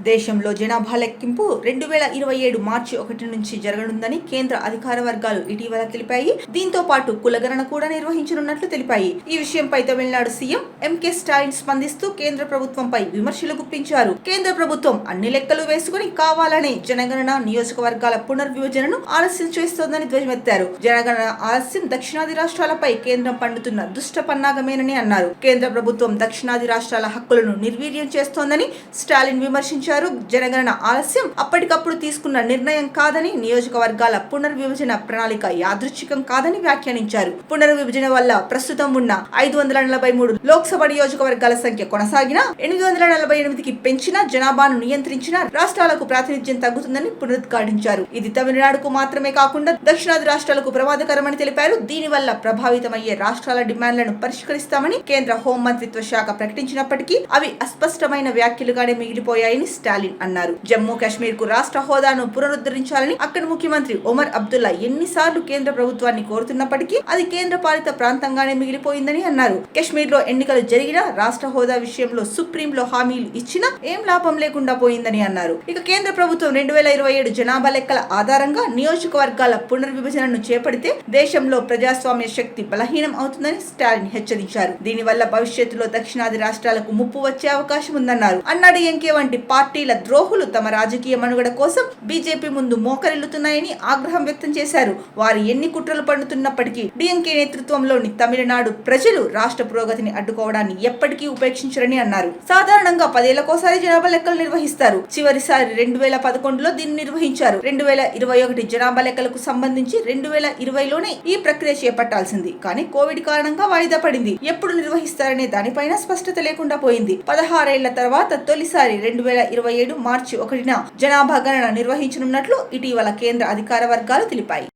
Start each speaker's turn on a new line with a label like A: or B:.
A: దేశంలో జనాభా లెక్కింపు రెండు వేల ఇరవై ఏడు మార్చి ఒకటి నుంచి జరగనుందని కేంద్ర అధికార వర్గాలు ఇటీవల తెలిపాయి. దీంతో పాటు కులగణన కూడా నిర్వహించనున్నట్లు తెలిపాయి. ఈ విషయంపై తమిళనాడు సీఎం ఎంకే స్టాలిన్ స్పందిస్తూ కేంద్ర ప్రభుత్వంపై విమర్శలు గుప్పించారు. కేంద్ర ప్రభుత్వం అన్ని లెక్కలు వేసుకుని కావాలనే జనగణన నియోజకవర్గాల పునర్విభజనను ఆలస్యం చేస్తోందని ధ్వజమెత్తారు. జనగణన ఆలస్యం దక్షిణాది రాష్ట్రాలపై కేంద్రం పండుతున్న దుష్ట పన్నాగమేనని అన్నారు. కేంద్ర ప్రభుత్వం దక్షిణాది రాష్ట్రాల హక్కులను నిర్వీర్యం చేస్తోందని స్టాలిన్ విమర్శించారు. జనగణన ఆలస్యం అప్పటికప్పుడు తీసుకున్న నిర్ణయం కాదని నియోజకవర్గాల పునర్విభజన ప్రణాళిక యాదృచ్ఛికం కాదని వ్యాఖ్యానించారు. పునర్విభజన వల్ల ప్రస్తుతం ఉన్న ఐదు వందల నలభై మూడు లోక్సభ నియోజకవర్గాల సంఖ్య కొనసాగినా ఎనిమిది వందల నలభై ఎనిమిదికి పెంచిన జనాభాను నియంత్రించిన రాష్ట్రాలకు ప్రాతినిధ్యం తగ్గుతుందని పునరుద్ఘాటించారు. ఇది తమిళనాడుకు మాత్రమే కాకుండా దక్షిణాది రాష్ట్రాలకు ప్రమాదకరమని తెలిపారు. దీనివల్ల ప్రభావితమయ్యే రాష్ట్రాల డిమాండ్లను పరిష్కరిస్తామని కేంద్ర హోం మంత్రిత్వ శాఖ ప్రకటించినప్పటికీ అవి అస్పష్టమైన వ్యాఖ్యలుగానే మిగిలిపోయాయని స్టాలిన్ అన్నారు. జమ్మూ కాశ్మీర్కు రాష్ట్ర హోదాను పునరుద్ధరించాలని అక్కడి ముఖ్యమంత్రి ఒమర్ అబ్దుల్లా ఎన్నిసార్లు కేంద్ర ప్రభుత్వాన్ని కోరుతున్నప్పటికీ అది కేంద్ర పాలిత ప్రాంతంగానే మిగిలిపోయిందని అన్నారు. కాశ్మీర్లో ఎన్నికలు జరిగినా రాష్ట్ర హోదా విషయంలో సుప్రీంలో హామీలు ఇచ్చినా ఏం లాభం లేకుండా పోయిందని అన్నారు. ఇక కేంద్ర ప్రభుత్వం రెండు వేల ఇరవై ఏడు జనాభా లెక్కల ఆధారంగా నియోజకవర్గాల పునర్విభజనను చేపడితే దేశంలో ప్రజాస్వామ్య శక్తి బలహీనం అవుతుందని స్టాలిన్ హెచ్చరించారు. దీనివల్ల భవిష్యత్తులో దక్షిణాది రాష్ట్రాలకు ముప్పు వచ్చే అవకాశం ఉందన్నారు. అన్నాడు ఎంకే వంటి పార్టీ పార్టీల ద్రోహులు తమ రాజకీయ మనుగడ కోసం బీజేపీ ముందు మోకరిల్లుతున్నాయని ఆగ్రహం వ్యక్తం చేశారు. వారు ఎన్ని కుట్రలు పండుతున్నప్పటికీ డిఎంకే నేతృత్వంలోని తమిళనాడు ప్రజలు రాష్ట్ర పురోగతిని అడ్డుకోవడాన్ని ఎప్పటికీ ఉపేక్షించరని అన్నారు. సాధారణంగా పదేళ్ళకోసారి జనాభా లెక్కలు నిర్వహిస్తారు. చివరిసారి రెండు వేల పదకొండులో దీన్ని నిర్వహించారు. రెండు వేల ఇరవై ఒకటి జనాభా లెక్కలకు సంబంధించి రెండు వేల ఇరవైలోనే ఈ ప్రక్రియ చేపట్టాల్సింది. కానీ కోవిడ్ కారణంగా వాయిదా పడింది. ఎప్పుడు నిర్వహిస్తారనే దానిపైన స్పష్టత లేకుండా పోయింది. పదహారేళ్ళ తర్వాత తొలిసారి రెండు వేల ఇరవై ఏడు మార్చి ఒకటిన జనాభా గణన నిర్వహించనున్నట్లు ఇటీవల కేంద్ర అధికార వర్గాలు తెలిపాయి.